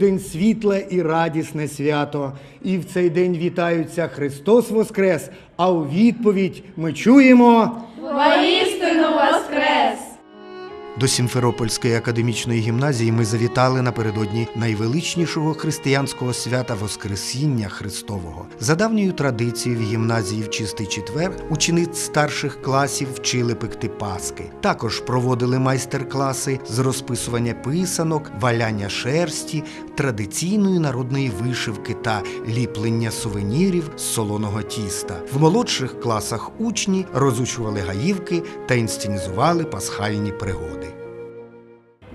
Великдень світле і радісне свято. І в цей день вітаються Христос Воскрес. А у відповідь ми чуємо. Воістину! До Сімферопольської академічної гімназії ми завітали напередодні найвеличнішого християнського свята Воскресіння Христового. За давньою традицією в гімназії в чистий четвер учениць старших класів вчили пекти паски. Також проводили майстер-класи з розписування писанок, валяння шерсті, традиційної народної вишивки та ліплення сувенірів з солоного тіста. В молодших класах учні розучували гаївки та інсценізували пасхальні пригоди.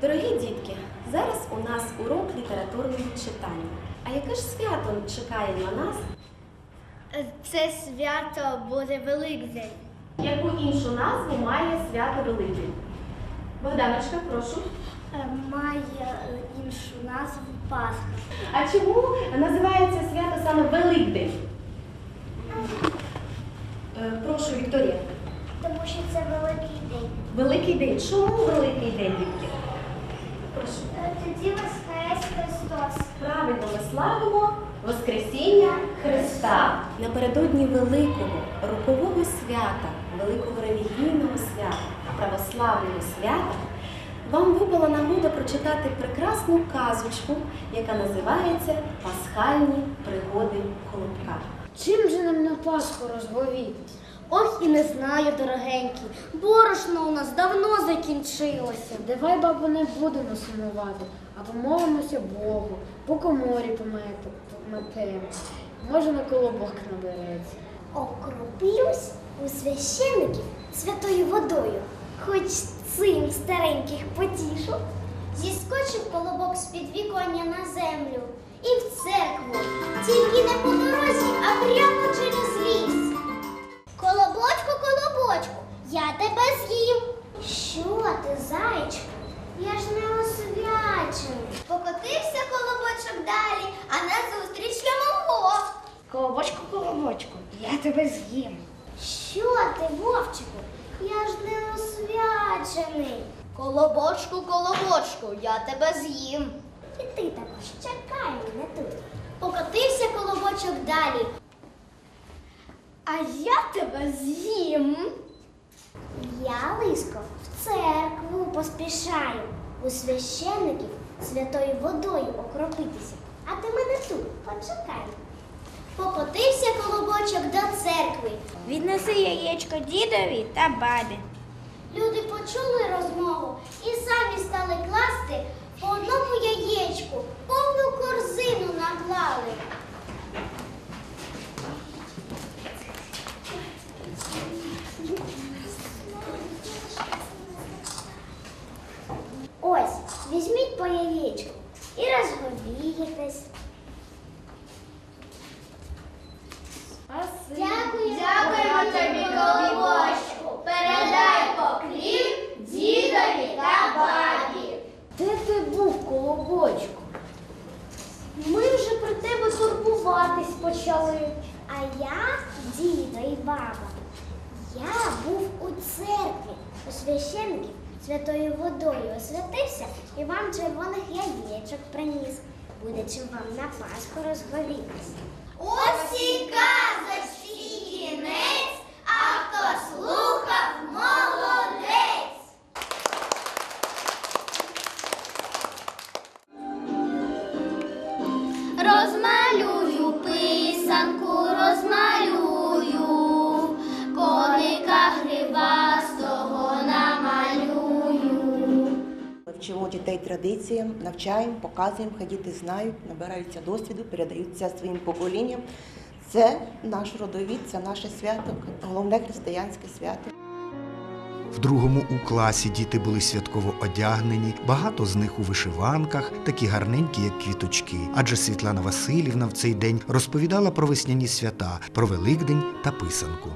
Дорогі дітки, зараз у нас урок літературного читання. А яке ж свято чекає на нас? Це свято буде Великдень. Яку іншу назву має свято Великдень? Богданочка, прошу. Е, Має іншу назву Пасха. А чому називається свято саме Великдень? Е, Прошу, Вікторія. Тому що це великий день. Великий день. Чому великий день, дітки? Тоді Воскрес Христос. Правильно ми славимо Воскресіння Христа. Напередодні великого рокового свята, великого релігійного свята, православного свята, вам випала нагода прочитати прекрасну казочку, яка називається Пасхальні пригоди Колобка. Чим же нам на Пасху розговітись? Ох, і не знаю, дорогенькі. Борошно у нас давно закінчилося. Давай, бабу, не будемо сумувати, а помолимося Богу, по коморі помете- пометемо. Може на колобок набереться. Окроплюсь у священиків святою водою, хоч цим стареньких потішу. Зіскочив колобок з підвіконня на землю і в церкву, тільки не по дорозі, а прямо через ліс. Колобочку, колобочку, я тебе з'їм. Що ти, зайчику? Я ж не освячений. Покотився колобочок далі, а назустріч йому вовк. Колобочку, колобочку, я тебе з'їм. Що ти, вовчику? Я ж не освячений. Колобочку, колобочку, я тебе з'їм. І ти також чекай мене тут. Покотився колобочок далі. А я тебе з'їм. Я лиско в церкву поспішаю. У священиків святою водою окропитися. А ти мене тут почекай. Покотився колобочок до церкви. Віднеси яєчко дідові та бабі. Люди почули розмову і самі стали класти по одному яєчку, повну корзину наклали. Ось, візьміть по яєчку і розговієтесь. Дякую. Дякуємо тобі, колобочку. Передай поклін дідові та бабі. Де ти був, колобочку? Ми вже про тебе турбуватись почали. А я, дідо і баба, я був у церкві, у священників святою водою освятився і вам червоних яєчок приніс. Буде чим вам на Пасху розговітись. Ось і казочці Розмалюю писанку, розмалюю, коника гривастого намалюю. Вчимо дітей традиціям, навчаємо, показуємо, хай діти знають, набираються досвіду, передаються своїм поколінням. Це наш родовід, це наше свято, головне християнське свято. В другому у класі діти були святково одягнені, багато з них у вишиванках, такі гарненькі, як квіточки. Адже Світлана Васильівна в цей день розповідала про весняні свята, про Великдень та писанку.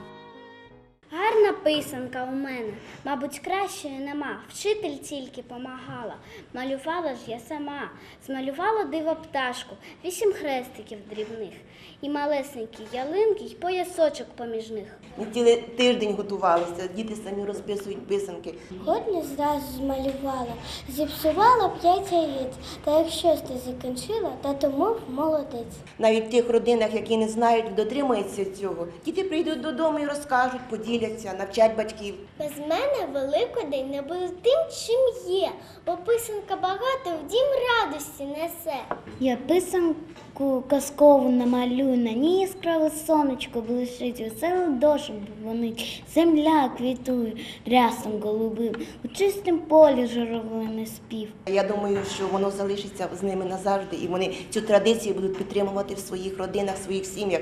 Писанка у мене, мабуть, кращої нема. Вчитель тільки помагала. Малювала ж я сама. Змалювала диво пташку, вісім хрестиків дрібних. І малесенькі ялинки, й поясочок поміж них. Ми цілий тиждень готувалися, діти самі розписують писанки. Годні зразу змалювала, зіпсувала п'ять яєць. Та якщо ти закінчила, то тому молодець. Навіть в тих родинах, які не знають, дотримуються цього, діти прийдуть додому і розкажуть, поділяться, навчать батьків. Без мене Великодень не буде тим, чим є, бо писанка багато в дім радості несе. Я писанку казкову намалюю, на ній яскраве сонечко блищить, веселий дощ вонить, земля квітує рясом голубим, у чистім полі журавлиний спів. Я думаю, що воно залишиться з ними назавжди, і вони цю традицію будуть підтримувати в своїх родинах, в своїх сім'ях.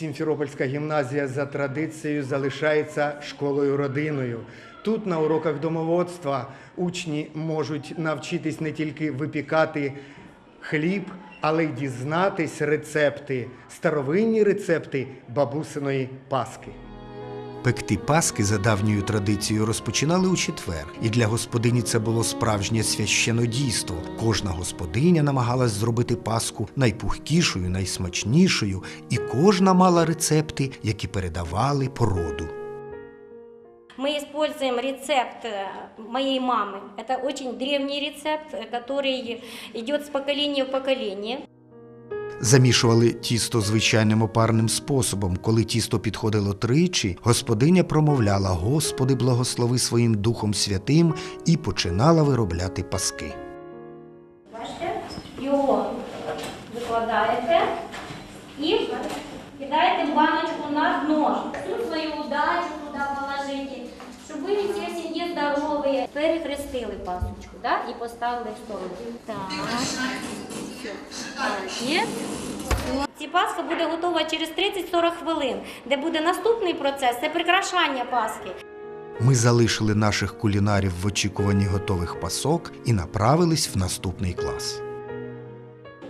Сімферопольська гімназія за традицією залишається школою родиною. Тут на уроках домоводства учні можуть навчитись не тільки випікати хліб, але й дізнатись рецепти, старовинні рецепти бабусиної паски. Пекти паски за давньою традицією розпочинали у четвер, і для господині це було справжнє священодійство. Кожна господиня намагалась зробити паску найпухкішою, найсмачнішою, і кожна мала рецепти, які передавали породу. Мы используем рецепт э, моей мамы. Это очень древний рецепт, э, который идет с поколения в поколение. Замішували тісто звичайним опарним способом. Коли тісто підходило тричі, господиня промовляла Господи, благослови своїм Духом Святим і починала виробляти паски. Бачите? Його викладаєте і кидаєте баночку на дно. Всю свою удачу туди положите, щоб ви всі сім'ї здорові. Перехрестили пасочку да? і поставили в сторону. Так. Є. Ці паска буде готова через 30-40 хвилин, де буде наступний процес це прикрашання паски. Ми залишили наших кулінарів в очікуванні готових пасок і направились в наступний клас.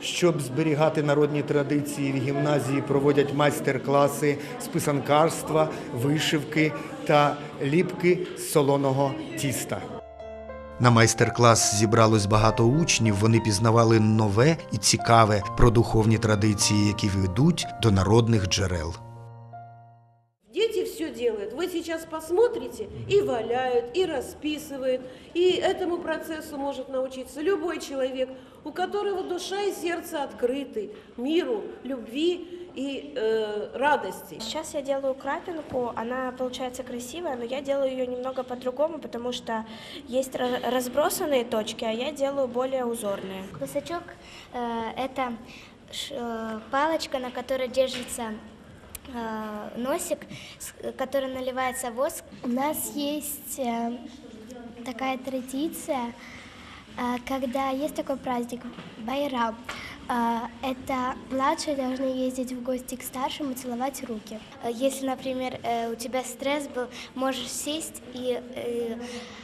Щоб зберігати народні традиції в гімназії проводять майстер-класи з писанкарства, вишивки та ліпки з солоного тіста. На майстер-клас зібралось багато учнів. Вони пізнавали нове і цікаве про духовні традиції, які ведуть до народних джерел. Сейчас посмотрите и валяют, и расписывают. И этому процессу может научиться любой человек, у которого душа и сердце открыты миру, любви и э, радости. Сейчас я делаю крапинку, она получается красивая, но я делаю ее немного по-другому, потому что есть ра- разбросанные точки, а я делаю более узорные. Кусачок э, это э, палочка, на которой держится носик, с- который наливается воск. У нас есть э, такая традиция, э, когда есть такой праздник Байрам. Э, Это младшие должны ездить в гости к старшим и целовать руки. Э, Если, например, э, у тебя стресс был, можешь сесть и э,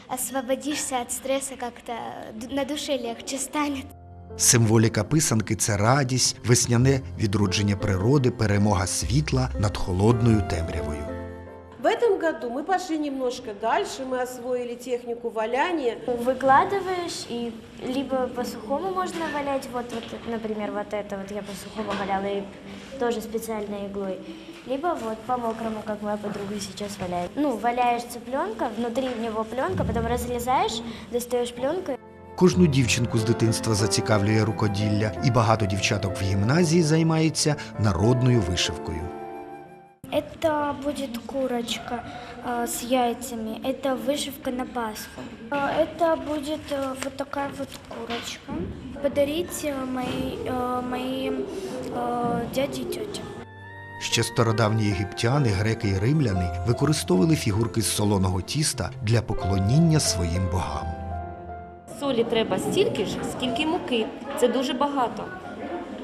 освободишься от стресса как-то, д- на душе легче станет. Символіка писанки це радість, весняне відродження природи, перемога світла над холодною темрявою. В этом году мы пошли немножко дальше, мы освоили технику валяния. Выкладываешь, и либо по-сухому можно валять, вот, вот, например, вот это вот я по-сухому валяла, и тоже специальной иглой. Либо вот по-мокрому, как моя подруга сейчас валяет. Ну, валяешь цыпленка, внутри него пленка, потом разрезаешь, достаешь пленку Кожну дівчинку з дитинства зацікавлює рукоділля, і багато дівчаток в гімназії займаються народною вишивкою. Это будет курочка э, с яйцами. Это вышивка на Пасху. Э, это будет э, вот такая вот курочка. Подарить э, моей, э, моим э, дяде и тете. Ще стародавні єгиптяни, греки і римляни використовували фігурки з солоного тіста для поклоніння своїм богам. Солі треба стільки ж, скільки й муки. Це дуже багато.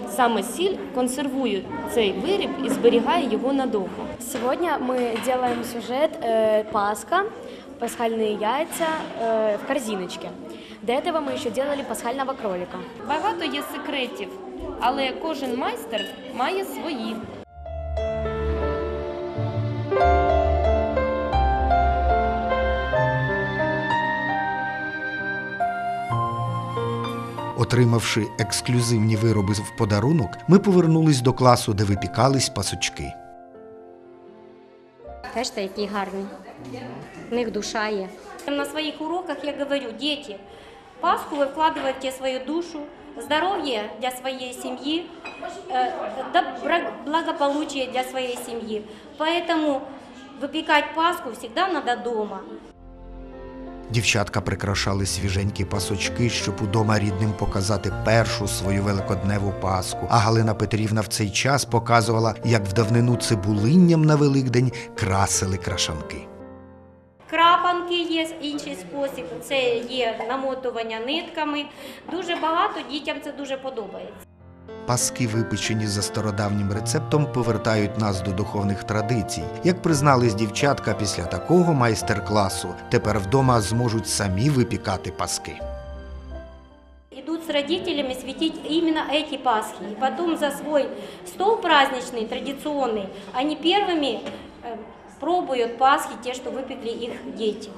Саме сіль консервує цей виріб і зберігає його надовго. Сегодня мы делаем сюжет э, Пасха, пасхальные яйца э, в корзиночке. До этого мы еще делали пасхального кролика. Багато є секретів, але кожен майстер має свої. Отримавши ексклюзивні вироби в подарунок, ми повернулись до класу, де випікались пасочки. Бачите, які гарні. В них душа є. На своих уроках я говорю, дети, Пасху вы вкладываете свою душу, здоровье для своей семьи, э, добро- благополучие для своей семьи. Поэтому выпекать Пасху всегда надо дома. Дівчатка прикрашали свіженькі пасочки, щоб удома рідним показати першу свою великодневу паску. А Галина Петрівна в цей час показувала, як в давнину цибулинням на Великдень красили крашанки. Крапанки є інший спосіб, це є намотування нитками. Дуже багато дітям це дуже подобається. Паски, випечені за стародавнім рецептом, повертають нас до духовних традицій. Як признались дівчатка після такого майстер-класу, тепер вдома зможуть самі випікати паски. Идут с родителями светить именно эти Пасхи. И потом за свой стол праздничный, традиционный, они первыми э, пробуют Пасхи, те, что выпекли их дети.